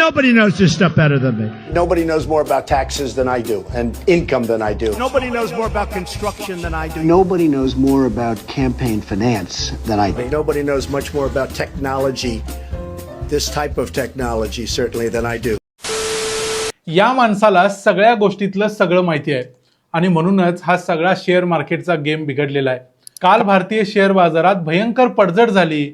Nobody knows this stuff better than me. Nobody knows more about taxes than I do and income than I do. Nobody knows more about construction than I do. Nobody knows more about campaign finance than I do. Nobody knows much more about technology, this type of technology, certainly, than I do. या माणसाला सगळ्या गोष्टीतलं सगळं माहिती आहे आणि म्हणूनच हा सगळा शेअर मार्केटचा गेम बिघडलेला आहे काल भारतीय शेअर बाजारात भयंकर पडझड झाली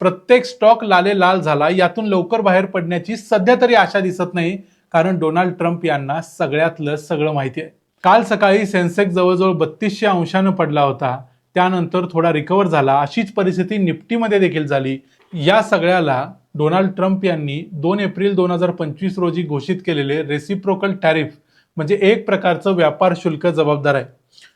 प्रत्येक स्टॉक लाले लाल झाला यातून लवकर बाहेर पडण्याची सध्या तरी आशा दिसत नाही कारण डोनाल्ड ट्रम्प यांना सगळ्यातलं सगळं माहिती आहे. काल सकाळी सेन्सेक्स जवळजवळ बत्तीसशे अंशानं पडला होता त्यानंतर थोडा रिकवर झाला अशीच परिस्थिती निफ्टीमध्ये देखील झाली. या सगळ्याला डोनाल्ड ट्रम्प यांनी दोन एप्रिल दोन हजार पंचवीस रोजी घोषित केलेले रेसिप्रोकल टॅरिफ म्हणजे एक प्रकारचं व्यापार शुल्क जबाबदार आहे.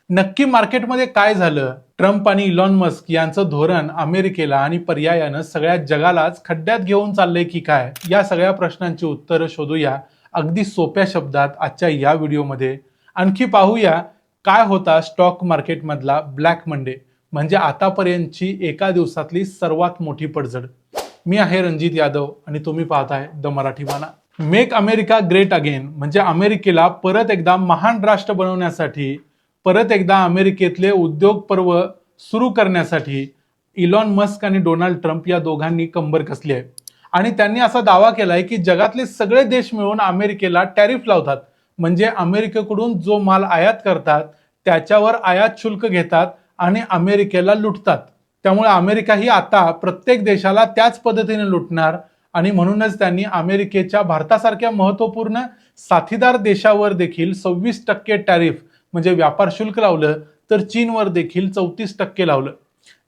नक्की मार्केटमध्ये काय झालं? ट्रम्प आणि इलॉन मस्क यांचं धोरण अमेरिकेला आणि पर्यायानं सगळ्या जगालाच खड्ड्यात घेऊन चाललंय की काय? या सगळ्या प्रश्नांची उत्तरं शोधूया अगदी सोप्या शब्दात आजच्या या व्हिडिओमध्ये. आणखी पाहूया काय होता स्टॉक मार्केटमधला ब्लॅक मंडे म्हणजे आतापर्यंतची एका दिवसातली सर्वात मोठी पडझड. मी आहे रणजित यादव आणि तुम्ही पाहताय द मराठी बाणा मेक अमेरिका ग्रेट अगेन म्हणजे अमेरिकेला परत एकदा महान राष्ट्र बनवण्यासाठी परत एकदा अमेरिकेतले उद्योग पर्व सुरू करण्यासाठी इलॉन मस्क आणि डोनाल्ड ट्रम्प या दोघांनी कंबर कसली आहे. आणि त्यांनी असा दावा केला आहे की जगातले सगळे देश मिळून अमेरिकेला टॅरिफ लावतात. म्हणजे अमेरिकेकडून जो माल आयात करतात त्याच्यावर आयात शुल्क घेतात आणि अमेरिकेला लुटतात. त्यामुळे अमेरिका ही आता प्रत्येक देशाला त्याच पद्धतीने लुटणार आणि म्हणूनच त्यांनी अमेरिकेच्या भारतासारख्या महत्त्वपूर्ण साथीदार देशावर देखील सव्वीस टक्के टॅरिफ म्हणजे व्यापार शुल्क लावलं तर चीनवर देखील चौतीस टक्के लावलं.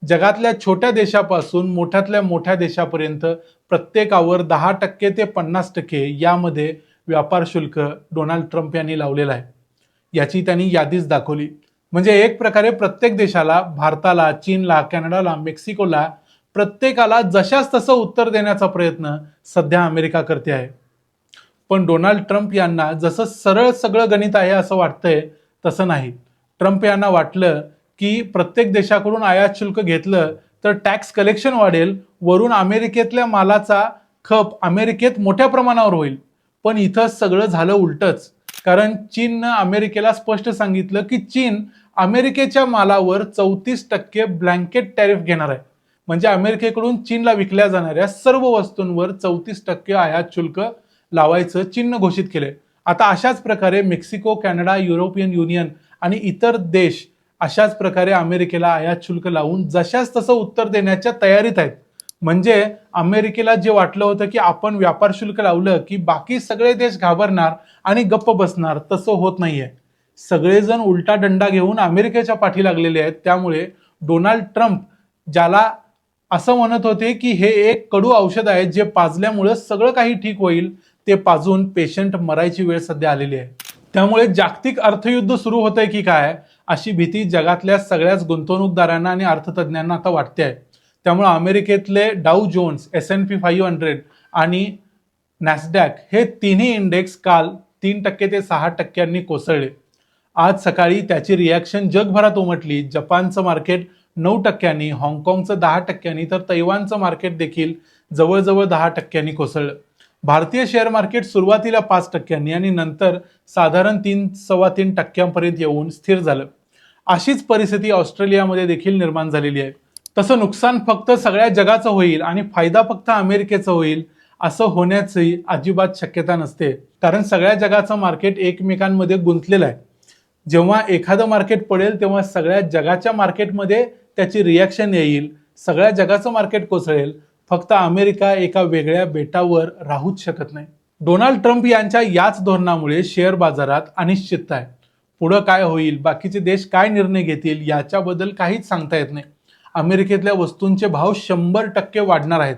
जगातल्या छोट्या देशापासून मोठ्यातल्या मोठ्या देशापर्यंत प्रत्येकावर दहा टक्के ते पन्नास टक्के यामध्ये व्यापार शुल्क डोनाल्ड ट्रम्प यांनी लावलेलं आहे. याची त्यांनी यादीच दाखवली. म्हणजे एक प्रकारे प्रत्येक देशाला भारताला चीनला कॅनडाला मेक्सिकोला प्रत्येकाला जशाच तसं उत्तर देण्याचा प्रयत्न सध्या अमेरिका करते आहे. पण डोनाल्ड ट्रम्प यांना जसं सरळ सगळं गणित आहे असं वाटतंय तसं नाही. ट्रम्प यांना वाटलं की प्रत्येक देशाकडून आयात शुल्क घेतलं तर टॅक्स कलेक्शन वाढेल वरून अमेरिकेतल्या मालाचा खप अमेरिकेत मोठ्या प्रमाणावर होईल. पण इथं सगळं झालं उलटच. कारण चीननं अमेरिकेला स्पष्ट सांगितलं की चीन अमेरिकेच्या मालावर चौतीस टक्के ब्लँकेट टॅरिफ घेणार आहे. म्हणजे अमेरिकेकडून चीनला विकल्या जाणाऱ्या सर्व वस्तूंवर चौतीस टक्के आयात शुल्क लावायचं चीननं घोषित केलंय. आता अशाच प्रकारे मेक्सिको कॅनडा युरोपियन युनियन आणि इतर देश अशाच प्रकारे अमेरिकेला आयात शुल्क लावून जशाच तसं उत्तर देण्याच्या तयारीत आहेत. म्हणजे अमेरिकेला जे वाटलं होतं की आपण व्यापार शुल्क लावलं की बाकी सगळे देश घाबरणार आणि गप्प बसणार तसं होत नाहीये. सगळेजण उलटा डंडा घेऊन अमेरिकेच्या पाठी लागलेले आहेत. त्यामुळे डोनाल्ड ट्रम्प ज्याला असं म्हणत होते की हे एक कडू औषध आहे जे पाजल्यामुळं सगळं काही ठीक होईल ते पाजून पेशंट मरायची वेळ सध्या आलेली आहे. त्यामुळे जागतिक अर्थयुद्ध सुरू होतंय की काय अशी भीती जगातल्या सगळ्याच गुंतवणूकदारांना आणि अर्थतज्ञांना आता वाटते आहे त्यामुळे अमेरिकेतले Dow Jones S and P five hundred आणि नॅसडॅक हे तिन्ही इंडेक्स काल तीन टक्के ते सहा टक्क्यांनी कोसळले. आज सकाळी त्याची रिॲक्शन जगभरात उमटली. जपानचं मार्केट नऊ टक्क्यांनी हाँगकाँगचं दहा टक्क्यांनी तर तैवानचं मार्केट देखील जवळजवळ दहा टक्क्यांनी कोसळलं. भारतीय शेअर मार्केट सुरुवातीला पाच टक्क्यांनी आणि नंतर साधारण तीन सव्वा तीन टक्क्यांपर्यंत येऊन स्थिर झालं. अशीच परिस्थिती ऑस्ट्रेलियामध्ये देखील निर्माण झालेली आहे. तसं नुकसान फक्त सगळ्या जगाचं होईल आणि फायदा फक्त अमेरिकेचा होईल असं होण्याची अजिबात शक्यता नसते. कारण सगळ्या जगाचं मार्केट एकमेकांमध्ये गुंतलेलं आहे. जेव्हा एखादं मार्केट पडेल तेव्हा सगळ्या जगाच्या मार्केटमध्ये त्याची रिॲक्शन येईल. सगळ्या जगाचं मार्केट कोसळेल. फक्त अमेरिका एका वेगळ्या बेटावर राहूच शकत नाही. डोनाल्ड ट्रम्प यांच्या याच धोरणामुळे शेअर बाजारात अनिश्चितता आहे. पुढं काय होईल बाकीचे देश काय निर्णय घेतील याच्याबद्दल काहीच सांगता येत नाही. अमेरिकेतल्या वस्तूंचे भाव शंभर टक्के वाढणार आहेत.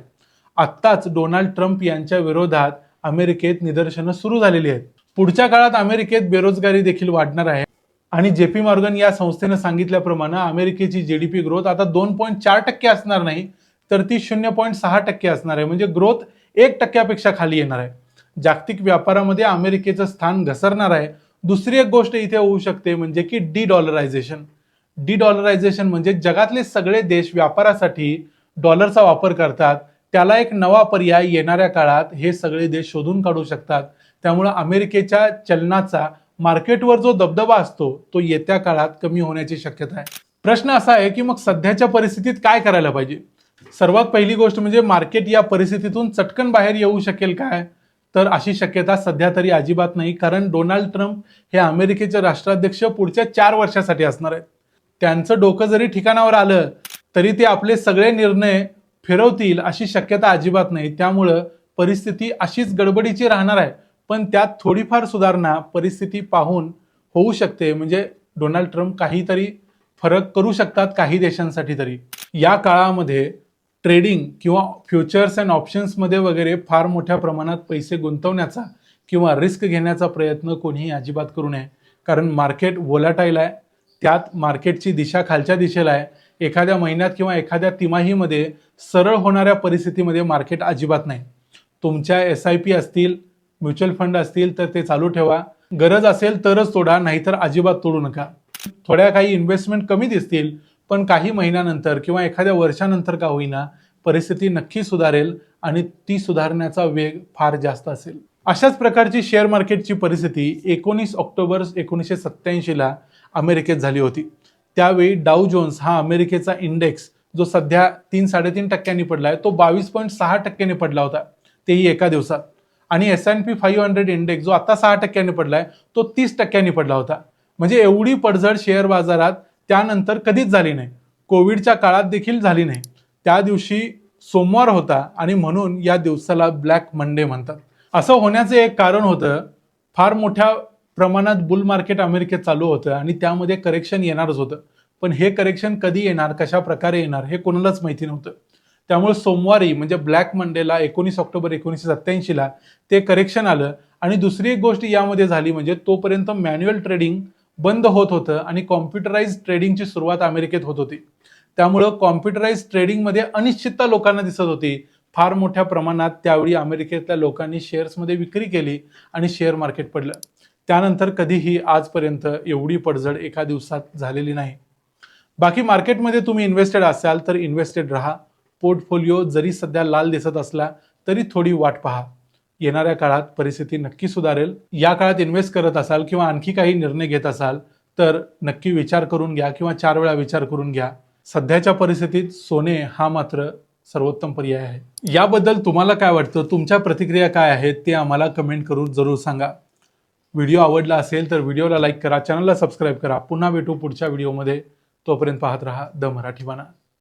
आत्ताच डोनाल्ड ट्रम्प यांच्या विरोधात अमेरिकेत निदर्शनं सुरू झालेली आहेत. पुढच्या काळात अमेरिकेत बेरोजगारी देखील वाढणार आहे. आणि जे पी मॉर्गन या संस्थेनं सांगितल्याप्रमाणे अमेरिकेची जी डी पी ग्रोथ आता दोन पॉईंट चार टक्के असणार नाही तर ती शून्य पॉईंट सहा टक्के असणार आहे. म्हणजे ग्रोथ एक टक्क्यापेक्षा खाली येणार आहे. जागतिक व्यापारामध्ये अमेरिकेचं स्थान घसरणार आहे. दुसरी एक गोष्ट इथे होऊ शकते म्हणजे की डी डॉलरायझेशन डी डॉलरायझेशन म्हणजे जगातले सगळे देश व्यापारासाठी डॉलरचा वापर करतात. त्याला एक नवा पर्याय येणाऱ्या काळात हे सगळे देश शोधून काढू शकतात. त्यामुळं अमेरिकेच्या चलनाचा मार्केटवर जो दबदबा असतो तो येत्या काळात कमी होण्याची शक्यता आहे. प्रश्न असा आहे की मग सध्याच्या परिस्थितीत काय करायला पाहिजे? सर्वात पहिली गोष्ट म्हणजे मार्केट या परिस्थितीतून चटकन बाहेर येऊ शकेल काय? तर अशी शक्यता सध्या तरी अजिबात नाही कारण डोनाल्ड ट्रम्प हे अमेरिकेचे राष्ट्राध्यक्ष पुढच्या चार वर्षासाठी असणार आहेत. त्यांचं डोकं जरी ठिकाणावर आलं तरी ते आपले सगळे निर्णय फिरवतील अशी शक्यता अजिबात नाही. त्यामुळं परिस्थिती अशीच गडबडीची राहणार आहे. पण त्यात थोडीफार सुधारणा परिस्थिती पाहून होऊ शकते. म्हणजे डोनाल्ड ट्रम्प काहीतरी फरक करू शकतात काही देशांसाठी तरी. या काळामध्ये ट्रेडिंग किंवा फ्युचर्स अँड ऑप्शन्समध्ये वगैरे फार मोठ्या प्रमाणात पैसे गुंतवण्याचा किंवा रिस्क घेण्याचा प्रयत्न कोणीही अजिबात करू नये. कारण मार्केट वोलाटाईल आहे. त्यात मार्केटची दिशा खालच्या दिशेला आहे. एखाद्या महिन्यात किंवा एखाद्या तिमाहीमध्ये सरळ होणाऱ्या परिस्थितीमध्ये मार्केट अजिबात नाही. तुमच्या एस आय पी असतील म्युच्युअल फंड असतील तर ते चालू ठेवा. गरज असेल तरच तोडा नाहीतर अजिबात तोडू नका. थोड्या काही इन्व्हेस्टमेंट कमी दिसतील पण काही महिन्यानंतर किंवा एखाद्या वर्षानंतर का होईना परिस्थिती नक्की सुधारेल आणि ती सुधारण्याचा वेग फार जास्त असेल. अशाच प्रकारची शेअर मार्केटची परिस्थिती एकोणीस ऑक्टोबर एकोणीसशे सत्त्याऐंशीला अमेरिकेत झाली होती. त्यावेळी डाऊ जोन्स हा अमेरिकेचा इंडेक्स जो सध्या तीन साडेतीन टक्क्यांनी पडला आहे तो बावीस पॉईंट सहा टक्क्यांनी पडला होता. तेही एका दिवसात. आणि S and P five hundred index जो आता सहा टक्क्यांनी पडला आहे तो तीस टक्क्यांनी पडला होता. म्हणजे एवढी पडझड शेअर बाजारात त्यानंतर कधीच झाली नाही. कोविडच्या काळात देखील झाली नाही. त्या दिवशी सोमवार होता आणि म्हणून या दिवसाला ब्लॅक मंडे म्हणतात. असं होण्याचं एक कारण होतं फार मोठ्या प्रमाणात बुल मार्केट अमेरिकेत चालू होतं आणि त्यामध्ये करेक्शन येणारच होतं. पण हे करेक्शन कधी येणार कशा प्रकारे येणार हे कोणालाच माहिती नव्हतं. त्यामुळे सोमवारी म्हणजे ब्लॅक मंडेला एकोणीस ऑक्टोबर एकोणीसशे सत्त्याऐंशीला ते करेक्शन आलं. आणि दुसरी एक गोष्ट यामध्ये झाली म्हणजे तोपर्यंत मॅन्युअल ट्रेडिंग बंद होत होतं आणि कॉम्प्युटराइज ट्रेडिंगची सुरुवात अमेरिकेत होत होती. त्यामुळं कॉम्प्युटराइज ट्रेडिंगमध्ये अनिश्चितता लोकांना दिसत होती. फार मोठ्या प्रमाणात त्यावेळी अमेरिकेतल्या लोकांनी शेअर्समध्ये विक्री केली आणि शेअर मार्केट पडलं. त्यानंतर कधीही आजपर्यंत एवढी पडझड एका दिवसात झालेली नाही. बाकी मार्केटमध्ये तुम्ही इन्व्हेस्टेड असाल तर इन्व्हेस्टेड राहा. पोर्टफोलिओ जरी सध्या लाल दिसत असला तरी थोडी वाट पहा. येणाऱ्या काळात परिस्थिती नक्की सुधारेल. या काळात इन्व्हेस्ट करत असाल किंवा आणखी काही निर्णय घेत असाल तर नक्की विचार करून घ्या किंवा चार वेळा विचार करून घ्या. सध्याच्या परिस्थितीत सोने हा मात्र सर्वोत्तम पर्याय आहे. याबद्दल तुम्हाला काय वाटतं? तुमच्या प्रतिक्रिया काय आहेत? ते आम्हाला कमेंट करून जरूर सांगा. व्हिडिओ आवडला असेल तर व्हिडिओला लाईक करा चॅनलला सबस्क्राईब करा. पुन्हा भेटू पुढच्या व्हिडिओमध्ये तोपर्यंत पाहत राहा द मराठी बाणा.